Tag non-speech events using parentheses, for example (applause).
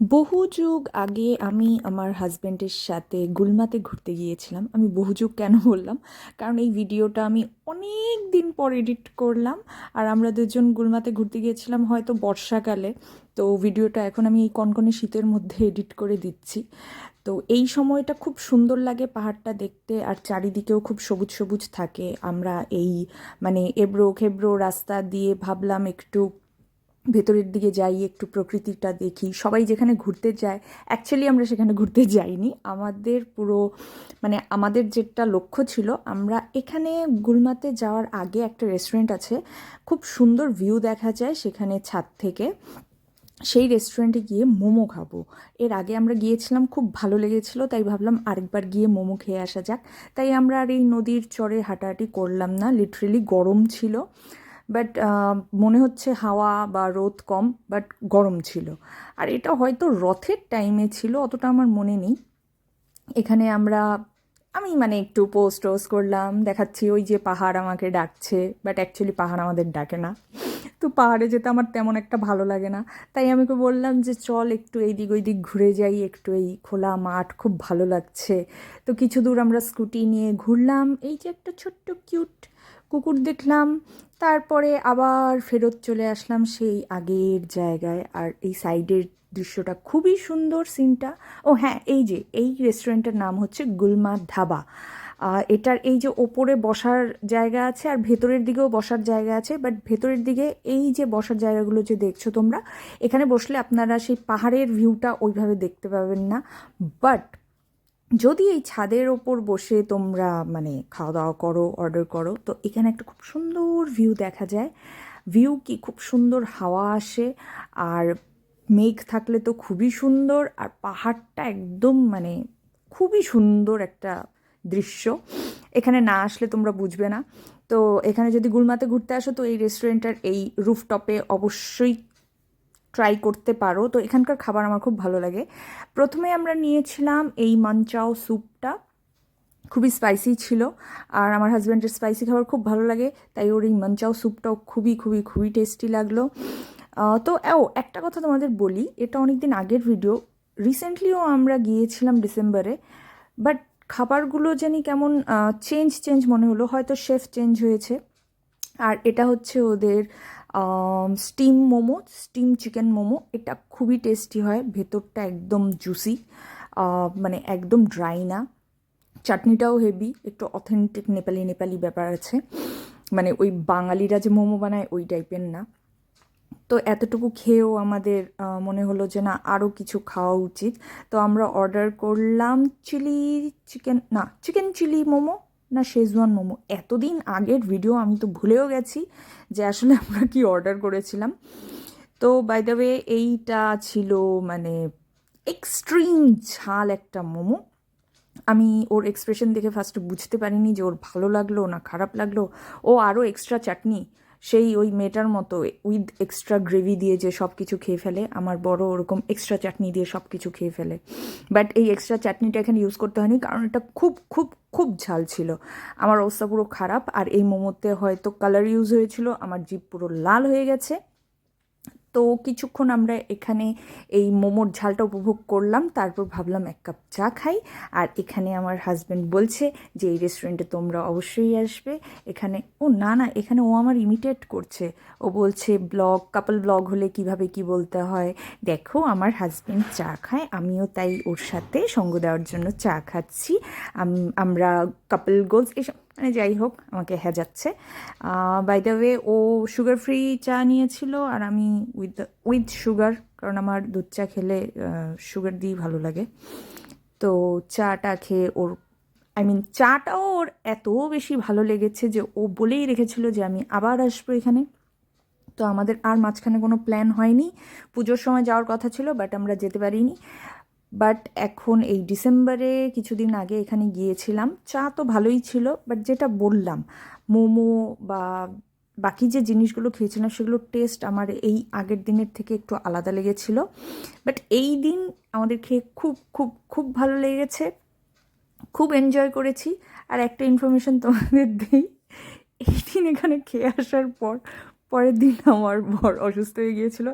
বহু যুগ আগে আমি আমার হাজব্যান্ডের সাথে গুলমাতে ঘুরতে গিয়েছিলাম। আমি বহু যুগ কেন বললাম? কারণ এই ভিডিওটা আমি অনেক দিন পর এডিট করলাম আর আমরা দুজন গুলমাতে ঘুরতে গিয়েছিলাম হয়তো বর্ষাকালে। তো ভিডিওটা এখন আমি এই কনকনে শীতের মধ্যে এডিট করে দিচ্ছি। তো এই সময়টা খুব সুন্দর লাগে পাহাড়টা দেখতে আর চারিদিকেও খুব সবুজ সবুজ থাকে। আমরা এই মানে এবড়ো খেবড়ো রাস্তা দিয়ে ভাবলাম একটু ভেতরের দিকে যাই, একটু প্রকৃতিটা দেখি। সবাই যেখানে ঘুরতে যায় অ্যাকচুয়ালি আমরা সেখানে ঘুরতে যাইনি। আমাদের পুরো মানে আমাদের যেটা লক্ষ্য ছিল, আমরা এখানে গুলমাতে যাওয়ার আগে একটা রেস্টুরেন্ট আছে। খুব সুন্দর ভিউ দেখা যায় সেখানে ছাদ থেকে। সেই রেস্টুরেন্টে গিয়ে মোমো খাব। এর আগে আমরা গিয়েছিলাম, খুব ভালো লেগেছিল, তাই ভাবলাম আরেকবার গিয়ে মোমো খেয়ে আসা যাক। তাই আমরা আর এই নদীর চরে হাঁটাহাঁটি করলাম না লিটারেলি গরম ছিল। বাট মনে হচ্ছে হাওয়া বা রোদ কম, বাট গরম ছিল। আর এটা হয়তো রথের টাইমে ছিল, অতটা আমার মনে নেই। এখানে আমরা, আমি মানে একটু পোস্ট টোস্ট করলাম, দেখাচ্ছি ওই যে পাহাড় আমাকে ডাকছে, বাট অ্যাকচুয়ালি পাহাড় আমাদের ডাকে না। তো পাহাড়ে যেতে আমার তেমন একটা ভালো লাগে না। তাই আমি বললাম যে, চল একটু এই দিক ওই দিক ঘুরে যাই, একটু এই খোলা মাঠ, খুব ভালো লাগছে। তো কিছু দূর আমরা স্কুটি নিয়ে ঘুরলাম। এই যে একটা ছোট্ট কিউট কুকুর দেখলাম, তারপরে আবার ফেরত চলে আসলাম সেই আগের জায়গায়। আর এই সাইডের দৃশ্যটা খুবই সুন্দর সিনটা। ও হ্যাঁ এই যে, এই রেস্টুরেন্টের নাম হচ্ছে গুলমা ধাবা। এটার এই যে ওপরে বসার জায়গা আছে আর ভেতরের দিকেও বসার জায়গা আছে, বাট ভেতরের দিকে এই যে বসার জায়গাগুলো যে দেখছ তোমরা, এখানে বসলে আপনারা সেই পাহাড়ের ভিউটা ওইভাবে দেখতে পাবেন না। বাট যদি এই ছাদের ওপর বসে তোমরা মানে খাওয়া দাওয়া করো অর্ডার করো, তো এখানে একটা খুব সুন্দর ভিউ দেখা যায়। ভিউ কি খুব সুন্দর হাওয়া আসে, আর মেঘ থাকলে তো খুবই সুন্দর, আর পাহাড়টা একদম মানে খুবই সুন্দর একটা দৃশ্য। এখানে না আসলে তোমরা বুঝবে না। তো এখানে যদি গুলমাতে ঘুরতে আসো, তো এই রেস্টুরেন্টের এই রুফটপে অবশ্যই ট্রাই করতে পারো। তো এখানকার খাবার আমার খুব ভালো লাগে। প্রথমে আমরা নিয়েছিলাম এই মানচাও স্যুপটা। খুবই স্পাইসি ছিল। আর আমার হাজব্যান্ডের স্পাইসি খাবার খুব ভালো লাগে, তাই ওর এই মানচাও স্যুপটাও খুবই খুবই খুবই টেস্টি লাগল। তো, ও, একটা কথা তোমাদের বলি, এটা অনেক দিন আগের ভিডিও রিসেন্টলিও আমরা গিয়েছিলাম ডিসেম্বরে বাট খাবারগুলো জানি কেমন চেঞ্জ চেঞ্জ মনে হলো। হয়তো শেফ চেঞ্জ হয়েছে। আর এটা হচ্ছে ওদের steam momo steam chicken momo, এটা খুবই টেস্টি হয়, ভেতরটা একদম জুসি মানে একদম ড্রাই না। চাটনিটাও হেভি একটু অথেন্টিক নেপালি নেপালি ব্যাপার আছে। মানে ওই বাঙালিরা যে মোমো বানায়, ওই টাইপের না। তো এতটুকু খেয়েও আমাদের মনে হলো যে না আরও কিছু খাওয়া উচিত। তো আমরা অর্ডার করলাম চিলি চিকেন না চিকেন চিলি মোমো। না শেজওয়ান মোমো। এতদিন আগের ভিডিও আমি তো ভুলেও গেছি যে আসলে (laughs) আমরা কি অর্ডার করেছিলাম। তো বাই ওয়ে এইটা ছিল মানে এক্সট্রিম ঝাল একটা মোমো। আমি ওর এক্সপ্রেশন দেখে ফার্স্ট বুঝতে পারিনি যে ওর ভালো লাগল না খারাপ লাগল। ও আরও এক্সট্রা চাটনি সেই ওই মেয়েটার মতো উইথ এক্সট্রা গ্রেভি দিয়ে যে সব কিছু খেয়ে ফেলে, আমার বড় ওরকম এক্সট্রা চাটনি দিয়ে সব কিছু খেয়ে ফেলে। বাট এই এক্সট্রা চাটনিটা এখানে ইউজ করতে হয়নি, কারণ এটা খুব খুব খুব ঝাল ছিল। আমার অবস্থা পুরো খারাপ, আর এই মোমোতে হয়তো কালার ইউজ হয়েছিল, আমার জিপ পুরো লাল হয়ে গেছে। তো কিছুক্ষণ আমরা এখানে এই মোমোর ঝালটা উপভোগ করলাম, তারপর ভাবলাম এক কাপ চা খাই। আর এখানে আমার হাজব্যান্ড বলছে যে, এই রেস্টুরেন্টে তোমরা অবশ্যই আসবে। এখানে, ও না না, এখানে ও আমার ইমিটেট করছে। ও বলছে, ব্লগ কাপল ব্লগ হলে কীভাবে কি বলতে হয়? দেখো, আমার হাজব্যান্ড চা খায়, আমিও তাই ওর সাথে সঙ্গ দেওয়ার জন্য চা খাচ্ছি। আমরা কাপল গোলস এসব মানে যাই হোক, আমাকে হ্যাঁ যাচ্ছে বাই দ্য ওয়ে ও সুগার ফ্রি চা নিয়েছিল আর আমি উইথ উইথ সুগার কারণ আমার দুধ চা খেলে সুগার দিয়েই ভালো লাগে। তো চাটা খেয়ে ওর আই মিন চাটাও ওর এত বেশি ভালো লেগেছে যে ও বলেই রেখেছিল যে আমি আবার আসব এখানে। তো আমাদের আর মাঝখানে কোনো প্ল্যান হয়নি। পুজোর সময় যাওয়ার কথা ছিল বাট আমরা যেতে পারিনি। বাট এখন এই ডিসেম্বরে কিছুদিন আগে এখানে গিয়েছিলাম। চা তো ভালোই ছিল, বাট যেটা বললাম, মোমো বা বাকি যে জিনিসগুলো খেয়েছিলাম সেগুলোর টেস্ট আমার এই আগের দিনের থেকে একটু আলাদা লেগেছিল। বাট এই দিন আমাদের খেয়ে খুব খুব খুব ভালো লেগেছে, খুব এনজয় করেছি। আর একটা ইনফরমেশন তোমাদের দিই, এই দিন এখানে খেয়ে আসার পর, পরের দিন আমার বর অসুস্থ হয়ে গিয়েছিল।